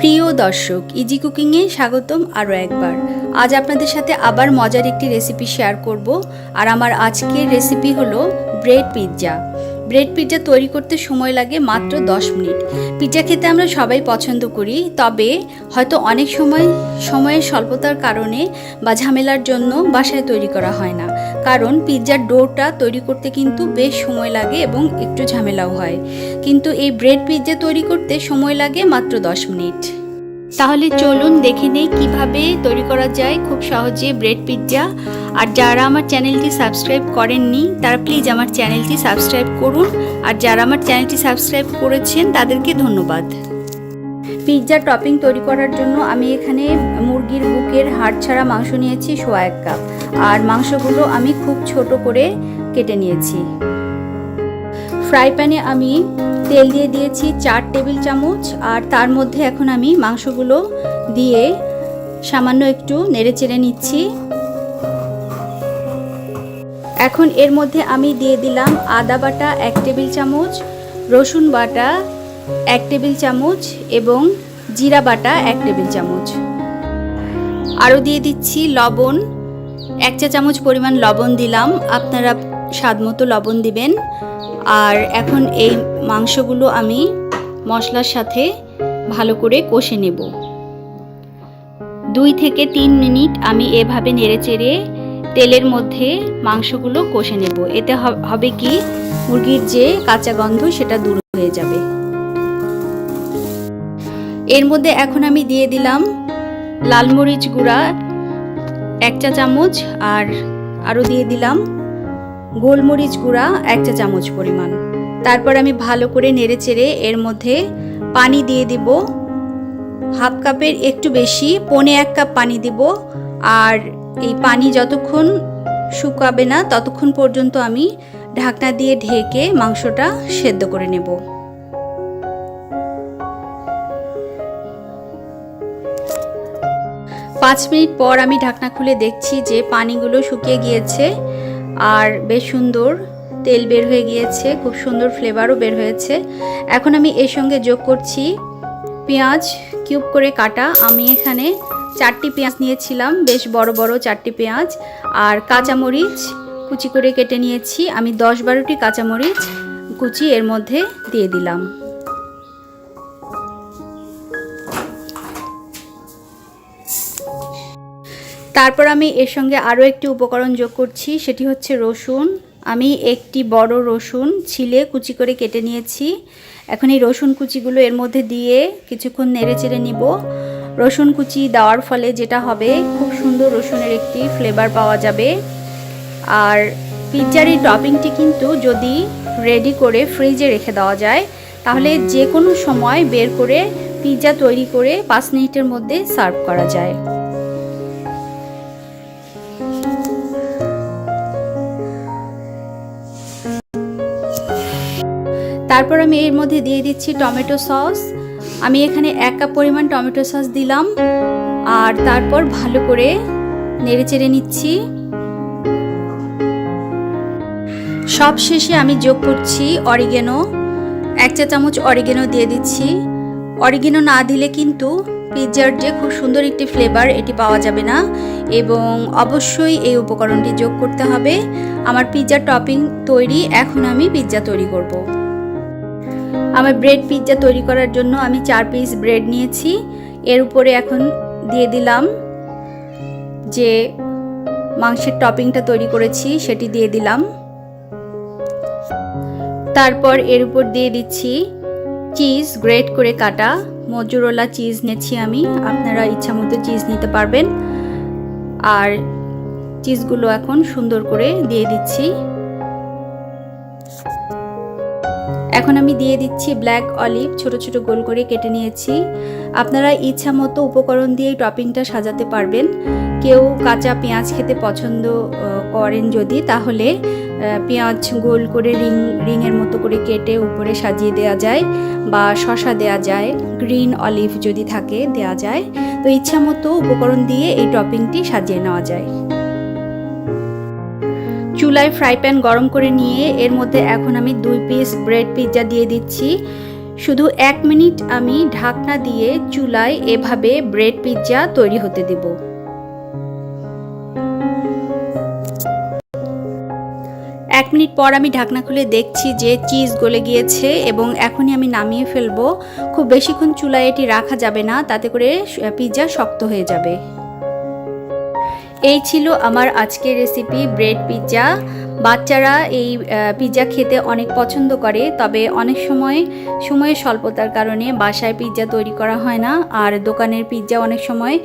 প্রিয় দর্শক ইজি কুকিংয়ে স্বাগতম আরও একবার। আজ আপনাদের সাথে আবার মজার একটি রেসিপি শেয়ার করব। আর আমার আজকের রেসিপি হলো ব্রেড পিৎজা ব্রেড পিৎজা তৈরি করতে সময় লাগে মাত্র 10 মিনিট। পিৎজা খেতে আমরা সবাই পছন্দ করি, তবে হয়তো অনেক সময় সময়ের স্বল্পতার কারণে বা ঝামেলার জন্য বাসায় তৈরি করা হয় না। কারণ পিৎজার ডোটা তৈরি করতে কিন্তু বেশ সময় লাগে এবং একটু ঝামেলাও হয়। কিন্তু এই ব্রেড পিৎজা তৈরি করতে সময় লাগে মাত্র 10 মিনিট। তাহলে চলুন দেখে নেই কীভাবে তৈরি করা যায় খুব সহজে ব্রেড পিৎজা। আর যারা আমার চ্যানেলটি সাবস্ক্রাইব করেননি, তারা প্লিজ আমার চ্যানেলটি সাবস্ক্রাইব করুন। আর যারা আমার চ্যানেলটি সাবস্ক্রাইব করেছেন, তাদেরকে ধন্যবাদ। পিৎজা টপিং তৈরি করার জন্য আমি এখানে মুরগির বুকের হাড় ছাড়া মাংস নিয়েছি সোয়া এক কাপ। আর মাংসগুলো আমি খুব ছোট করে কেটে নিয়েছি। ফ্রাই প্যানে আমি তেল দিয়ে দিয়েছি চার টেবিল চামচ আর তার মধ্যে এখন আমি মাংসগুলো দিয়ে সামান্য একটু নেড়ে চেড়ে নিচ্ছি। এখন এর মধ্যে আমি দিয়ে দিলাম আদা বাটা এক টেবিল চামচ, রসুন বাটা এক টেবিল চামচ এবং জিরা বাটা এক টেবিল চামচ। আরও দিয়ে দিচ্ছি লবণ। এক চা চামচ পরিমাণ লবণ দিলাম। আপনারা স্বাদ মতো লবণ দিবেন। আর এখন এই মাংসগুলো আমি মশলার সাথে ভালো করে কষে নেব। দুই থেকে তিন মিনিট আমি এভাবে নেড়ে চেড়ে তেলের মধ্যে মাংসগুলো কষে নেব। এতে হবে কি? মুরগির যে কাঁচা গন্ধ সেটা দূর হয়ে যাবে। এর মধ্যে এখন আমি দিয়ে দিলাম লাল মরিচ গুঁড়া, এক চা চামচ, আর আরও দিয়ে দিলাম গোলমরিচ গুঁড়া, এক চা চামচ পরিমাণ। তারপর আমি ভালো করে নেড়ে চেড়ে এর মধ্যে পানি দিয়ে দিব। হাফ কাপের একটু বেশি, পনে এক কাপ পানি দিব। আর এই পানি যতক্ষণ শুকাবে না, ততক্ষণ পর্যন্ত আমি ঢাকনা দিয়ে ঢেকে মাংসটা সেদ্ধ করে নেব। পাঁচ মিনিট পর আমি ঢাকনা খুলে দেখছি যে পানিগুলো শুকিয়ে গিয়েছে আর বেশ সুন্দর তেল বের হয়ে গিয়েছে, খুব সুন্দর ফ্লেভারও বের হয়েছে। এখন আমি এর সঙ্গে যোগ করছি পেঁয়াজ কিউব করে কাটা। আমি এখানে চারটি পেঁয়াজ নিয়েছিলাম, বেশ বড় বড় চারটি পেঁয়াজ। আর কাঁচামরিচ কুচি করে কেটে নিয়েছি। আমি দশ বারোটি কাঁচামরিচ কুচি এর মধ্যে দিয়ে দিলাম। তারপর আমি এর সঙ্গে আরও একটি উপকরণ যোগ করছি, সেটি হচ্ছে রসুন। আমি একটি বড় রসুন ছিলে কুচি করে কেটে নিয়েছি। এখন এই রসুন কুচিগুলো এর মধ্যে দিয়ে কিছুক্ষণ নেড়ে চেড়ে নিব। রসুন কুচি দেওয়ার ফলে যেটা হবে, খুব সুন্দর রসুনের একটি ফ্লেভার পাওয়া যাবে। আর পিৎজার এই টপিংটি কিন্তু যদি রেডি করে ফ্রিজে রেখে দেওয়া যায়, তাহলে যে কোনো সময় বের করে পিৎজা তৈরি করে পাঁচ মিনিটের মধ্যে সার্ভ করা যায়। তারপর আমি এর মধ্যে দিয়ে দিচ্ছি টমেটো সস। আমি এখানে এক কাপ পরিমাণ টমেটো সস দিলাম। আর তারপর ভালো করে নেড়ে চেড়ে নিচ্ছি। সব শেষে আমি যোগ করছি অরিগেনো। এক চা চামচ অরিগেনো দিয়ে দিচ্ছি। অরিগেনো না দিলে কিন্তু পিৎজার যে খুব সুন্দর একটি ফ্লেভার এটি পাওয়া যাবে না। এবং অবশ্যই এই উপকরণটি যোগ করতে হবে। আমার পিৎজার টপিং তৈরি, এখন আমি পিৎজা তৈরি করব। আমার ব্রেড পিৎজা তৈরি করার জন্য আমি চার পিস ব্রেড নিয়েছি। এর উপরে এখন দিয়ে দিলাম যে মাংসের টপিংটা তৈরি করেছি, সেটি দিয়ে দিলাম। তারপর এর উপর দিয়ে দিচ্ছি চিজ গ্রেট করে কাটা। মজুরোলা চিজ নিয়েছি আমি, আপনারা ইচ্ছা মতো চিজ নিতে পারবেন। আর চিজগুলো এখন সুন্দর করে দিয়ে দিচ্ছি। এখন আমি দিয়ে দিচ্ছি ব্ল্যাক অলিভ, ছোট ছোট গোল করে কেটে নিয়েছি। আপনারা ইচ্ছা মতো উপকরণ দিয়ে টপিংটা সাজাতে পারবেন। কেউ কাঁচা পেঁয়াজ খেতে পছন্দ করেন যদি, তাহলে পেঁয়াজ গোল করে রিং, রিংয়ের মতো করে কেটে উপরে সাজিয়ে দেওয়া যায় বা শশা দেওয়া যায়, গ্রিন অলিভ যদি থাকে দেওয়া যায়। তো ইচ্ছা মতো উপকরণ দিয়ে এই টপিংটি সাজিয়ে নেওয়া যায়। চুলায় ফ্রাই প্যান গরম করে নিয়ে এর মধ্যে এখন আমি দুই পিস ব্রেড পিৎজা দিয়ে দিচ্ছি। শুধু এক মিনিট আমি ঢাকনা দিয়ে চুলায় এভাবে ব্রেড পিৎজা তৈরি হতে দেব। এক মিনিট পর আমি ঢাকনা খুলে দেখছি যে চিজ গলে গিয়েছে এবং এখনই আমি নামিয়ে ফেলব। খুব বেশিক্ষণ চুলায় এটি রাখা যাবে না, তাতে করে পিৎজা শক্ত হয়ে যাবে। এই ছিল আমার আজকের রেসিপি ব্রেড পিৎজা বাচ্চারা এই পিৎজা খেতে অনেক পছন্দ করে, তবে অনেক সময়, সময়ের স্বল্পতার কারণে বাসায় পিৎজা তৈরি করা হয় না, আর দোকানের পিৎজা অনেক সময়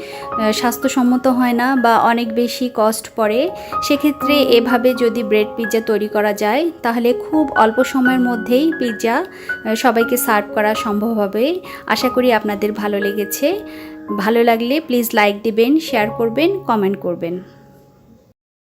স্বাস্থ্যসম্মত হয় না বা অনেক বেশি কস্ট পড়ে। সেক্ষেত্রে এভাবে যদি ব্রেড পিৎজা তৈরি করা যায়, তাহলে খুব অল্প সময়ের মধ্যেই পিৎজা সবাইকে সার্ভ করা সম্ভব হবে। আশা করি আপনাদের ভালো লেগেছে। ভালো লাগলে প্লিজ লাইক দিবেন শেয়ার করবেন কমেন্ট করবেন।